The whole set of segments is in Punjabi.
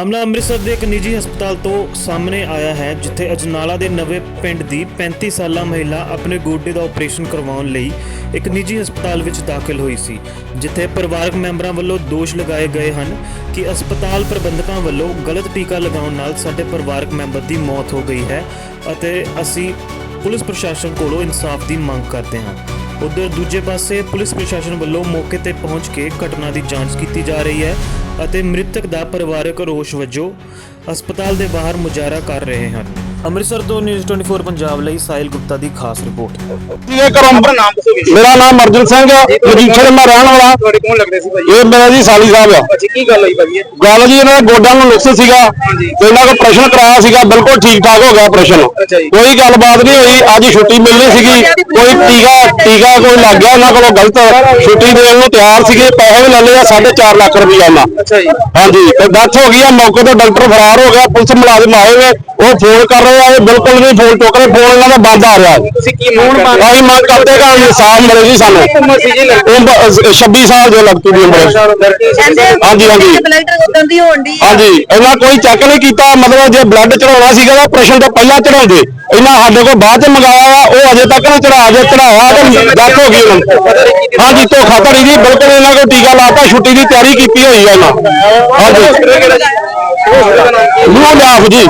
ਮਾਮਲਾ ਅੰਮ੍ਰਿਤਸਰ ਦੇ ਇੱਕ ਨਿੱਜੀ ਹਸਪਤਾਲ ਤੋਂ ਸਾਹਮਣੇ ਆਇਆ ਹੈ, ਜਿੱਥੇ ਅਜਨਾਲਾ ਦੇ ਨਵੇਂ ਪਿੰਡ ਦੀ 35 ਸਾਲਾ ਮਹਿਲਾ ਆਪਣੇ ਗੋਡੇ ਦਾ ਆਪਰੇਸ਼ਨ ਕਰਵਾਉਣ ਲਈ ਇੱਕ ਨਿੱਜੀ ਹਸਪਤਾਲ ਵਿੱਚ ਦਾਖਲ ਹੋਈ ਸੀ, ਜਿੱਥੇ ਪਰਿਵਾਰਕ ਮੈਂਬਰਾਂ ਵੱਲੋਂ ਦੋਸ਼ ਲਗਾਏ ਗਏ ਹਨ ਕਿ ਹਸਪਤਾਲ ਪ੍ਰਬੰਧਕਾਂ ਵੱਲੋਂ ਗਲਤ ਟੀਕਾ ਲਗਾਉਣ ਨਾਲ ਸਾਡੇ ਪਰਿਵਾਰਕ ਮੈਂਬਰ ਦੀ ਮੌਤ ਹੋ ਗਈ ਹੈ ਅਤੇ ਅਸੀਂ ਪੁਲਿਸ ਪ੍ਰਸ਼ਾਸਨ ਕੋਲੋਂ ਇਨਸਾਫ ਦੀ ਮੰਗ ਕਰਦੇ ਹਾਂ। ਉਧਰ ਦੂਜੇ ਪਾਸੇ ਪੁਲਿਸ ਪ੍ਰਸ਼ਾਸਨ ਵੱਲੋਂ ਮੌਕੇ ਤੇ ਪਹੁੰਚ ਕੇ ਘਟਨਾ ਦੀ ਜਾਂਚ ਕੀਤੀ ਜਾ ਰਹੀ ਹੈ ਅਤੇ ਮ੍ਰਿਤਕ ਦਾ ਪਰਿਵਾਰਕ ਰੋਸ਼ ਵਜੋਂ ਹਸਪਤਾਲ ਦੇ ਬਾਹਰ ਮੁਜ਼ਾਹਰਾ ਕਰ ਰਹੇ ਹਨ। ਅੰਮ੍ਰਿਤਸਰ ਤੋਂ ਨਿਊਜ਼ 24 ਪੰਜਾਬ ਲਈ ਸਾਹਿਲ ਗੁਪਤਾ ਦੀ ਖਾਸ ਰਿਪੋਰਟ। ਇਹ ਕਰਮ ਆਪਣਾ ਨਾਮ ਦੱਸੋ ਵੀਰ ਮੇਰਾ ਨਾਮ ਅਰਜਨ ਸਿੰਘ ਹੈ ਮਜੀਠੇ ਦਾ ਮੈਂ ਰਹਿਣ ਵਾਲਾ। ਤੁਹਾਡੇ ਕੌਣ ਲੱਗਦੇ ਸੀ ਭਾਈ ਇਹ ਮੇਰਾ ਜੀ ਸਾਲੀ ਸਾਹਿਬ ਆ। ਅੱਛਾ ਕੀ ਗੱਲ ਹੋਈ ਭਾਈ ਗੱਲ ਜੀ ਇਹਨਾਂ ਦੇ ਗੋਡਿਆਂ ਨੂੰ ਨੁਕਸ ਸੀਗਾ। ਤੇ ਇਹਨਾਂ ਕੋਲ ਪ੍ਰਸ਼ਨ ਕਰਾਇਆ ਸੀਗਾ। ਬਿਲਕੁਲ ਠੀਕ ਠਾਕ ਹੋ ਗਿਆ ਪ੍ਰਸ਼ਨ। ਅੱਛਾ ਜੀ। ਕੋਈ ਗੱਲਬਾਤ ਨਹੀਂ ਹੋਈ। ਅੱਜ ਛੁੱਟੀ ਮਿਲਣੀ ਸੀਗੀ। ਕੋਈ ਟੀਕਾ ਟੀਕਾ ਕੋਈ ਲੱਗ ਗਿਆ ਉਹਨਾਂ ਕੋਲੋਂ ਗਲਤ। ਛੁੱਟੀ ਦੇਣ ਨੂੰ ਤਿਆਰ ਸੀਗੇ। ਪੈਸੇ ਵੀ ਲੈ ਲਏ ਆ 4.5 ਲੱਖ ਰੁਪਈਆ ਉਹਨਾਂ। ਅੱਛਾ ਜੀ। ਹਾਂਜੀ। ਤੇ ਡੈਥ ਹੋ ਗਈ ਆ। ਮੌਕੇ ਤੋਂ ਡਾਕਟਰ ਫਰਾਰ ਹੋ ਗਿਆ। ਪੁਲਿਸ ਮੁਲਾਜ਼ਮ ਆਏ ਹੋਏ। ਉਹ ਫੋਨ ਕਰ ਰਹੇ ਆ ਇਹ ਬਿਲਕੁਲ ਨਹੀਂ ਫੋਨ ਚੁੱਕ ਰਹੇ ਫੋਨ ਇਹਨਾਂ ਦਾ ਬੰਦ ਆ ਰਿਹਾ। ਹੈ ਤੁਸੀਂ ਕੀ ਮੰਗ ਕਰਦੇ ਅਸੀਂ ਮੰਗ ਕਰਦੇ ਹਾਂ ਕਿ ਇਨਸਾਫ ਮਿਲੇ ਜੀ ਸਾਨੂੰ। ਉਮਰ ਸੀ ਜੀ ਲੜਕੀ? ਉਮਰ, ਅਹ, 26 ਸਾਲ ਦੇ ਲੜਕੀ ਦੀ ਉਮਰ ਹੈ। ਹਾਂਜੀ, ਹਾਂਜੀ। ਬਲੱਡ ਉਦੋਂ ਦੀ ਹੋਣ ਦੀ ਹਾਂਜੀ ਇਹਨਾਂ ਕੋਈ ਚੈੱਕ ਨਹੀਂ ਕੀਤਾ ਮਤਲਬ ਜੇ ਬਲੱਡ ਚੜਾਉਣਾ ਸੀਗਾ ਤਾਂ ਆਪਰੇਸ਼ਨ ਤੋਂ ਪਹਿਲਾਂ ਚੜਾਉਂਦੇ ਇਹਨਾਂ ਸਾਡੇ ਕੋਲ ਬਾਅਦ ਚ ਮੰਗਾਇਆ ਵਾ ਉਹ ਅਜੇ ਤੱਕ ਨਹੀਂ ਚੜਾ ਜੇ ਚੜਾਇਆ ਤੇ ਡੈਥ ਹੋ ਗਈ ਉਹਨਾਂ ਦੀ। ਹਾਂਜੀ ਧੋਖਾ ਧੜੀ ਜੀ ਬਿਲਕੁਲ ਇਹਨਾਂ ਕੋਲ ਟੀਕਾ ਲਾਤਾ ਛੁੱਟੀ ਦੀ ਤਿਆਰੀ ਕੀਤੀ ਹੋਈ ਹੈ ਇਹਨਾਂ। ਹਾਂਜੀ। ਨੂੰ ਲਿਆਫ ਜੀ।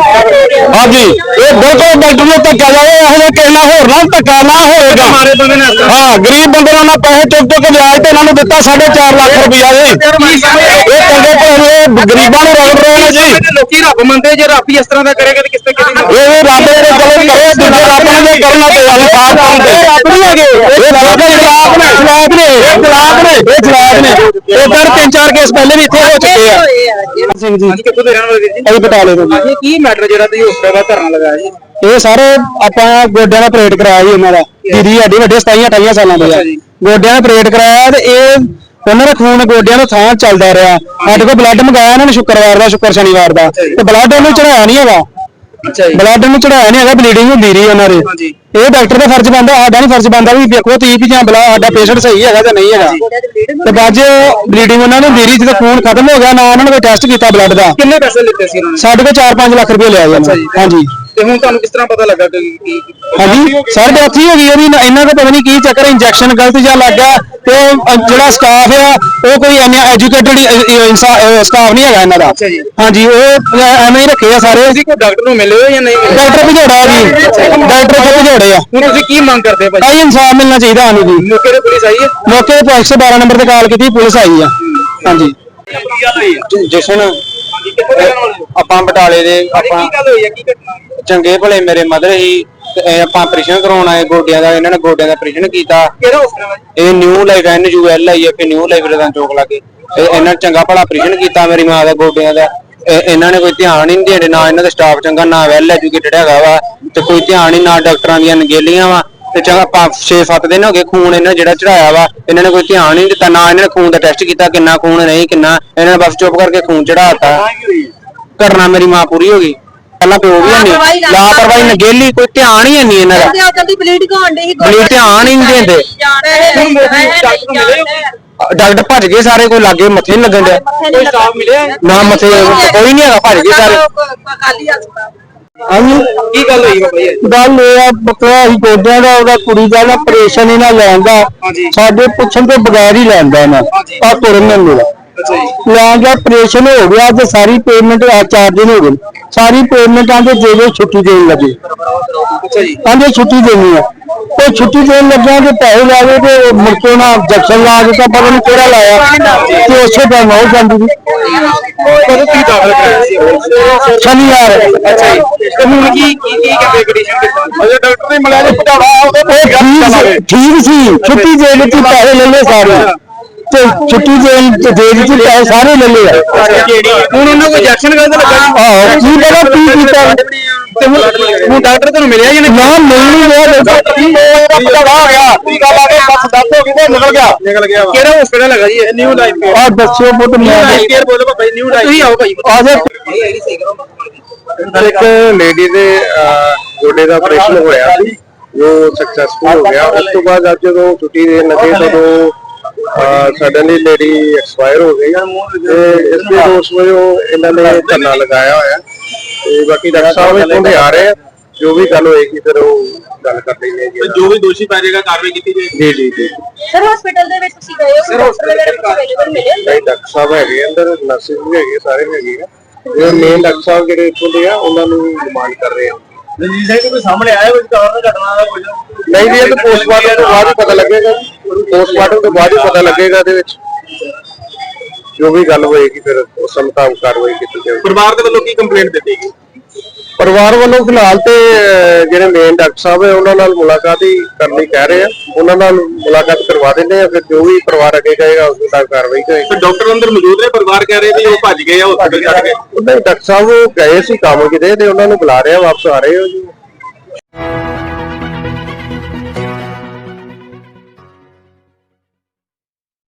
ਹਾਂਜੀ। ਇਹ ਬਿਲਕੁਲ ਡਾਕਟਰ ਨੂੰ ਧੱਕਾ ਜਾਵੇ ਇਹੋ ਜਿਹਾ ਕਿਸੇ ਨਾਲ ਹੋਰ ਨਾਲ ਧੱਕਾ ਨਾ ਹੋਏਗਾ। ਨੇ ਹਾਂ ਗਰੀਬ ਬੰਦੇ ਨੂੰ ਉਹਨਾਂ ਪੈਸੇ ਚੁੱਕ ਚੁੱਕ ਵਿਆਜ ਤੇ ਇਹਨਾਂ ਨੂੰ ਦਿੱਤਾ 4.5 ਲੱਖ ਰੁਪਇਆ ਜੀ। ਇਹ ਚੰਗੇ ਭਲੇ ਇਹ ਗਰੀਬਾਂ ਨੂੰ ਰੋਲ ਰਹੇ ਨੇ ਜੀ। ਲੋਕੀ ਰੱਬ ਮੰਨਦੇ ਜੇ ਰੱਬ ਹੀ ਇਸ ਤਰ੍ਹਾਂ ਦਾ ਕਰੇਗਾ ਤੇ ਕਿਸ ਤੇ ਕਿਸ ਇਹ ਵੀ ਰੱਬ ਦੇ ਚਲੋ ਕਰੇ ਦੂਜੇ ਰੱਬ ਨੇ ਕਰਨਾ ਤੇ ਅਸੀਂ ਸਾਥ ਪਾਉਂਦੇ ਰੱਬ ਨਹੀਂ ਹੈਗੇ। ਇਹ ਰੱਬ ਦੇ ਜਲਾਬ ਨੇ। ਜਲਾਬ ਨੇ। ਇਹ ਜਲਾਬ ਨੇ। ਇਹ ਜਲਾਬ ਨੇ। ਇਹ ਤਿੰਨ ਚਾਰ ਕੇਸ ਪਹਿਲੇ ਵੀ ਇੱਥੇ ਹੋ ਚੁੱਕੇ ਆ। ਸਿੰਘ ਜੀ। ਹਾਂਜੀ ਕਿੱਥੋਂ ਦੇ ਰਹਿਣ ਵਾਲੇ ਵੀਰ ਜੀ? ਅਸੀਂ ਬਟਾਲੇ ਤੋਂ ਜੀ ਹਾਂਜੀ ਕੀ ਮੈਟਰ ਜਿਹੜਾ ਤੁਸੀਂ ਹਸਪਤਾਲ ਦਾ ਧਰਨਾ ਲਗਾਇਆ ਜੀ? ਇਹ ਸਾਰੇ ਆਪਾਂ ਗੋਡਿਆਂ ਦਾ ਆਪਰੇਟ ਕਰਾਇਆ ਜੀ ਉਹਨਾਂ ਦਾ। ਦੀਦੀ ਸਾਡੀ ਵੱਡੇ 27 28 ਸਾਲਾਂ ਦੇ ਆ ਅੱਛਾ ਜੀ। ਗੋਡਿਆਂ ਦਾ ਆਪਰੇਟ ਕਰਾਇਆ ਤੇ ਇਹ ਉਹਨਾਂ ਦਾ ਖੂਨ ਗੋਡਿਆਂ ਦਾ ਥਾਂ ਚੱਲਦਾ ਰਿਹਾ। ਸਾਡੇ ਕੋਲ ਬਲੱਡ ਮੰਗਾਇਆ ਇਹਨਾਂ ਨੇ ਸ਼ੁੱਕਰਵਾਰ ਦਾ ਸ਼ੁੱਕਰ ਸ਼ਨੀਵਾਰ ਦਾ। ਜੀ। ਤੇ ਬਲੱਡ ਉਹਨੂੰ ਚੜਾਇਆ ਨਹੀਂ ਹੈਗਾ। ਅੱਛਾ ਜੀ। ਬਲੱਡ ਨੂੰ ਚੜਾਇਆ ਨਹੀਂ ਹੈਗਾ ਬਲੀਡਿੰਗ ਹੁੰਦੀ ਰਹੀ ਉਹਨਾਂ ਦੇ। ਹਾਂਜੀ। ਇਹ ਡਾਕਟਰ ਦਾ ਫਰਜ਼ ਬਣਦਾ ਸਾਡਾ ਨਹੀਂ ਫਰਜ਼ ਬਣਦਾ ਵੀ ਵੇਖੋ ਤੀ ਵੀ ਜਾਂ ਬਲਾ ਸਾਡਾ ਪੇਸ਼ੈਂਟ ਸਹੀ ਹੈਗਾ ਜਾਂ ਨਹੀਂ ਹੈਗਾ। ਤੇ ਬਾਅਦ ਬਲੀਡਿੰਗ ਉਹਨਾਂ ਨੂੰ ਦੇਰੀ ਜਦੋਂ ਖੂਨ ਖਤਮ ਹੋ ਗਿਆ ਨਾ ਉਹਨਾਂ ਨੇ ਕੋਈ ਟੈਸਟ ਕੀਤਾ ਬਲੱਡ ਦਾ। ਕਿੰਨੇ ਪੈਸੇ ਲਿੱਤੇ ਸੀ ਉਹਨਾਂ ਨੇ? ਸਾਡੇ ਕੋਲ 4-5 ਲੱਖ ਰੁਪਏ ਲਿਆ ਜੀ ਉਹਨਾਂ। ਨੇ। ਹਾਂਜੀ। ਤੇ ਹੁਣ ਤੁਹਾਨੂੰ ਕਿਸ ਤਰ੍ਹਾਂ ਪਤਾ ਲੱਗਾ ਕਿ ਕੀ ਹਾਂਜੀ ਸਰ ਡੈਥ ਹੀ ਹੋ ਗਈ ਉਹਦੀ ਨਾ- ਇਹਨਾਂ ਦਾ ਪਤਾ ਨਹੀਂ ਕੀ ਚੱਕਰ ਇੰਜੈਕਸ਼ਨ ਗਲਤ ਜਾਂ ਲੱਗ ਗਿਆ ਤੇ ਉਹ, ਅ, ਜਿਹੜਾ ਸਟਾਫ ਆ ਉਹ ਕੋਈ ਐਨਾ ਐਜੂਕੇਟਡ ਸਟਾਫ ਨਹੀਂ ਹੈਗਾ ਇਹਨਾਂ ਦਾ। ਅੱਛਾ ਜੀ। ਹਾਂਜੀ ਉਹ ਐਵੇਂ ਹੀ ਰੱਖੇ ਆ ਸਾਰੇ। ਤੁਸੀਂ ਕੋਈ ਡਾਕਟਰ ਨੂੰ ਮਿਲੇ ਹੋ ਜਾਂ ਨਹੀਂ ਮਿਲੇ? ਡਾਕਟਰ ਭਜੋੜਾ ਜੀ। ਡਾਕਟਰ ਕੋ ਭਜੋੜੇ ਆ। ਹੁਣ ਤੁਸੀਂ ਕੀ ਮੰਗ ਕਰਦੇ ਭਾਈ ਆਈ ਇਨਸਾਫ ਮਿਲਣਾ ਚਾਹੀਦਾ ਸਾਨੂੰ ਜੀ। ਮੌਕੇ ਤੇ ਪੁਲਿਸ ਆਈ ਹੈ? ਮੌਕੇ ਤੇ 112 ਨੰਬਰ ਤੇ ਕਾਲ ਕੀਤੀ ਪੁਲਿਸ ਆਈ ਆ। ਹਾਂਜੀ। ਕੀ ਗੱਲ ਹੋਈ ਹੈ? ਜਸ਼ਨ? ਆਪਾਂ ਬਟਾਲੇ ਦੇ ਹਾਂਜੀ, ਕੀ ਗੱਲ ਹੋਈ ਹੈ? ਕੀ ਘਟਨਾ ਹੋਈ? ਚੰਗੇ ਭਲੇ ਮੇਰੇ ਮਦਰ ਹੀ ਤੇ ਇਹ ਆਪਾਂ ਆਪਰੇਸ਼ਨ ਕਰਾਉਣ ਆਏ ਗੋਡਿਆਂ ਦਾ ਇਹਨਾਂ ਨੇ ਗੋਡਿਆਂ ਦਾ ਆਪਰੇਸ਼ਨ ਕੀਤਾ। ਕਿਹੜਾ ਹਸਪਤਾਲ ਹੈ ਇਹ new life N U L I F new life ਰਦਾਂ ਚੌਕ ਲਾਗੇ ਇਹ ਇਹਨਾਂ ਨੇ ਚੰਗਾ ਭਲਾ ਆਪਰੇਸ਼ਨ ਕੀਤਾ ਮੇਰੀ ਮਾਂ ਦਾ ਗੋਡਿਆਂ ਦਾ। ਇਹ- ਇਹਨਾਂ ਨੇ ਕੋਈ ਧਿਆਨ ਹੀ ਨਹੀਂ ਦੇਣ ਨਾ ਇਹਨਾਂ ਦਾ ਸਟਾਫ ਚੰਗਾ ਨਾ ਵੈਲ ਐਜੂਕੇਟਡ ਹੈਗਾ ਵਾ ਤੇ ਕੋਈ ਧਿਆਨ ਹੀ ਨਾ ਡਾਕਟਰਾਂ ਦੀਆਂ ਨਗੇਲੀਆਂ ਵਾ। ਤੇ ਚੰਗਾ ਪੰਜ 6-7 ਦਿਨ ਹੋ ਗਏ ਖੂਨ ਇਹਨਾਂ ਜਿਹੜਾ ਚੜਾਇਆ ਵਾ ਇਹਨਾਂ ਨੇ ਕੋਈ ਧਿਆਨ ਹੀ ਨਹੀਂ ਦਿੱਤਾ ਨਾ ਇਹਨਾਂ ਨੇ ਖੂਨ ਦਾ ਟੈਸਟ ਕੀਤਾ ਕਿੰਨਾ ਖੂਨ ਨਹੀਂ ਕਿੰਨਾ। ਇਹਨਾਂ ਨੇ ਬਸ ਚੁੱਪ ਕਰਕੇ ਖੂਨ ਚੜਾਤਾ ਕਰਨਾ ਮੇਰੀ ਮਾਂ ਪੂਰੀ ਹੋ ਗਈ। ਪਹਿਲਾਂ ਪਿਓ ਵੀ ਨਹੀਂ ਲਾਪਰਵਾਹੀ ਨਾਲ- ਲਾਪਰਵਾਹੀ ਨਗੇਲੀ ਕੋਈ ਧਿਆਨ ਹੀ ਨਹੀਂ ਇਹਨਾਂ ਦਾ। ਕਹਿੰਦੀ ਬਲੀਡ ਦੀ ਧਿਆਨ ਹੀ ਨਹੀਂ ਦਿੰਦੇ। ਡਾਕਟਰ ਭੱਜ ਗਏ ਸਾਰੇ ਕੋਈ ਲਾਗੇ ਮੱਥੇ ਨਹੀਂ ਲੱਗਣ ਡਿਆ। ਕੋਈ ਸਟਾਫ ਮਿਲਿਆ? ਨਾ ਮੱਥੇ ਕੋਈ ਨਹੀਂ। ਹੈਗਾ ਭੱਜ ਗਏ ਸਾਰੇ। ਖਾਲੀ ਹਸਪਤਾਲ ਹਾਂਜੀ। ਕੀ ਗੱਲ ਹੋਈ ਬਾਬਾ ਜੀ? ਗੱਲ ਇਹ ਆ ਬੱਕਰਾ ਹੀ ਗੋਡਿਆਂ ਦਾ ਉਹਦਾ ਕੁੜੀ ਦਾ ਨਾ ਆਪਰੇਸ਼ਨ ਹੀ ਨਾ ਲੈਂਦਾ ਹਾਂਜੀ। ਸਾਡੇ ਪੁੱਛਣ ਤੋਂ ਬਗੈਰ ਹੀ ਲੈਂਦਾ ਨਾ। ਹਾਂਜੀ। ਆ ਤੁਰਨ ਨੂੰ ਮਿਲਾ ਅੱਛਾ ਜੀ ਲਾਂ ਦਾ ਆਪਰੇਸ਼ਨ ਹੋ ਗਿਆ ਤੇ ਸਾਰੀ ਪੇਮੈਂਟ ਆ ਚਾਰ ਦਿਨ ਹੋ ਗਏ। ਸਾਰੀ ਪੇਮੈਂਟ ਆਂਦੇ ਦੇ ਦੇ ਛੁੱਟੀ ਦੇਣ ਲੱਗੇ। ਅੱਛਾ ਜੀ ਆਂਦੇ ਛੁੱਟੀ ਦੇਣੀ ਆ। ਉਹ ਛੁੱਟੀ ਦੇਣ ਲੱਗਿਆ ਤੇ ਪੈਸੇ ਲਾ ਕੇ ਤੇ ਮੁੜ ਕੇ ਨਾ ਜੈਕਸ਼ਨ ਲਾ ਦਿੱਤਾ ਪਤਾ ਨਹੀਂ ਕਿਹੜਾ ਲਾਇਆ। ਤੇ ਉਸੇ ਟਾਈਮ ਹੋ ਜਾਂਦੀ ਸੀ। ਕਦੋਂ ਤੁਸੀਂ ਦਾਖਲ ਕਰਾਇਆ ਸੀ? ਸ਼ਨੀਵਾਰ। ਅੱਛਾ ਜੀ। ਤੇ ਹੁਣ ਕੀ ਕੀ ਕੀ ਕੰਡੀਸ਼ਨ ਅਜੇ ਡਾਕਟਰ ਨੇ ਮਿਲਿਆ ਨੇ ਪਟਾਵਾ ਉਹ ਠੀਕ ਠੀਕ ਸੀ। ਛੁੱਟੀ ਦੇ ਦਿੱਤੀ ਪੈਸੇ ਲੈ ਲਏ ਸਾਰੇ। ਤੇ ਛੁੱਟੀ ਦੇ ਦੇ ਦਿੱਤੀ ਪੈਸੇ ਸਾਰੇ ਲੈ ਲਏ ਆ। ਹੁਣ ਉਹਨਾਂ ਕੋਈ ਇੰਜੈਕਸ਼ਨ ਗਲਤ ਲੱਗਾ ਜੀ ਆਹੋ ਕੀ ਪਤਾ ਕੀ ਕੀਤਾ। ਤੇ ਹੁਣ ਹੁਣ ਡਾਕਟਰ ਤੁਹਾਨੂੰ ਮਿਲਿਆ ਜਾਂ ਨਹੀਂ। ਨਾ ਮਿਲ ਨਹੀਂ ਰਿਹਾ ਦੇਖੋ। ਕੀ ਹੋਇਆ ਪਟਾਵਾ ਹੋ ਗਿਆ। ਟੀਕਾ ਲਾ ਕੇ ਬਸ ਦੱਸ ਹੋ ਗਈ ਤੇ ਨਿਕਲ ਗਿਆ। ਨਿਕਲ ਗਿਆ ਕਿਹੜਾ ਹਸਪੀਟਲ ਹੈਗਾ ਜੀ ਇਹ? ਨਿਊ ਲਾਈਫ ਆ ਦੱਸਿਓ ਪੁੱਤ ਮੈਂ ਕੇਅਰ ਬੋਲੋ ਭਾਈ ਨਿਊ ਲਾਈਫ ਤੁਸੀਂ ਆਓ ਭਾਈ। ਆ ਜਾ ਇੱਕ ਲੇਡੀ ਦੇ ਅਹ, ਗੋਡੇ ਦਾ ਆਪਰੇਸ਼ਨ ਹੋਇਆ ਸੀ। ਜੋ ਸਕਸੈਸਫੁਲ ਹੋ ਗਿਆ। ਉਸ ਤੋਂ ਬਾਅਦ ਅੱਜ ਜਦੋਂ ਛੁੱਟੀ ਦੇਣ ਲੱਗੇ ਤਦੋਂ ਸਾਡੇ ਲਈ ਲੇਡੀ ਐਕਸਪਾਇਰ ਹੋ ਗਈ ਤੇ ਇਸ ਦੇ ਦੋਸ਼ ਵਜੋਂ ਇਹਨਾਂ ਨੇ ਧਰਨਾ ਲਗਾਇਆ ਹੋਇਆ। ਤੇ ਬਾਕੀ ਡਾਕਟਰ ਸਾਹਿਬ ਇੱਥੋਂ ਆ ਰਹੇ ਆ। ਜੋ ਵੀ ਗੱਲ ਹੋਏਗੀ ਫਿਰ ਉਹ ਗੱਲ ਕਰ ਲੈਂਦੇ ਜੀ। ਜੋ ਵੀ ਦੋਸ਼ੀ ਪੈ ਜਾਏਗਾ ਕਾਰਵਾਈ ਕੀਤੀ ਜਾਏਗੀ। ਜੀ ਜੀ ਜੀ। ਸਰ ਹਸਪੀਟਲ ਦੇ ਵਿੱਚ ਤੁਸੀਂ ਗਏ ਹੋ? ਵਿੱਚ ਅਵੇਲੇਬਲ ਮਿਲੇ ਨਹੀਂ ਡਾਕਟਰ ਸਾਹਿਬ ਹੈਗੇ ਅੰਦਰ ਨਰਸਿਸ ਵੀ ਹੈਗੇ ਸਾਰੇ ਹੈਗੇ ਆ। ਜਿਹੜੇ ਮੇਨ ਡਾਕਟਰ ਸਾਹਿਬ ਜਿਹੜੇ ਇੱਥੋਂ ਦੇ ਆ ਉਹਨਾਂ ਨੂੰ ਡਿਮਾਂਡ ਕਰ ਰਹੇ ਆ। ਰਣਜੀਤ ਸਿੰਘ ਕੋਈ ਸਾਹਮਣੇ ਆਇਆ ਕੁਝ ਕਾਰਨ ਘਟਨਾ ਦਾ ਕੁਝ ਨਹੀਂ ਜੀ ਇਹ ਤਾਂ ਪੋਸਟਮਾਰਟਮ ਤੋਂ ਬਾਅਦ ਹੀ ਪਤਾ ਲੱਗੇਗਾ ਪੋਸਟਮਾਰਟਮ ਤੋਂ ਬਾਅਦ ਹੀ ਪਤਾ ਲੱਗੇਗਾ ਇਹਦੇ ਵਿੱਚ। ਜੋ ਵੀ ਗੱਲ ਹੋਏਗੀ ਫਿਰ ਉਸ ਮੁਤਾਬਕ ਕਾਰਵਾਈ ਕੀਤੀ ਜਾਵੇਗੀ ਪਰਿਵਾਰ ਦੇ ਵੱਲੋਂ ਕੀ ਕੰਪਲੇਂਟ ਦਿੱਤੀ ਗਈ? ਪਰਿਵਾਰ ਵੱਲੋਂ ਫਿਲਹਾਲ ਤੇ ਅਹ, ਜਿਹੜੇ ਮੇਨ ਡਾਕਟਰ ਸਾਹਿਬ ਹੈ ਉਹਨਾਂ ਨਾਲ ਮੁਲਾਕਾਤ ਹੀ ਕਰਨ ਕਹਿ ਰਹੇ ਆ। ਉਹਨਾਂ ਨਾਲ ਮੁਲਾਕਾਤ ਕਰਵਾ ਦਿੰਦੇ ਆ ਫਿਰ ਜੋ ਵੀ ਪਰਿਵਾਰ ਅੱਗੇ ਕਹੇਗਾ ਉਸ ਮੁਤਾਬਕ ਕਾਰਵਾਈ ਹੋਏਗੀ। ਤੇ ਡਾਕਟਰ ਅੰਦਰ ਮੌਜੂਦ ਨੇ ਪਰਿਵਾਰ ਕਹਿ ਰਹੇ ਵੀ ਉਹ ਭੱਜ ਗਏ ਆ ਹਸਪੀਟਲ ਛੱਡ ਕੇ ਨਹੀਂ ਡਾਕਟਰ ਸਾਹਿਬ ਉਹ ਗਏ ਸੀ ਕੰਮ ਕਿਤੇ ਤੇ ਉਹਨਾਂ ਨੂੰ ਬੁਲਾ ਰਹੇ ਆ ਵਾਪਸ ਆ ਰਹੇ ਹੋ ਜੀ।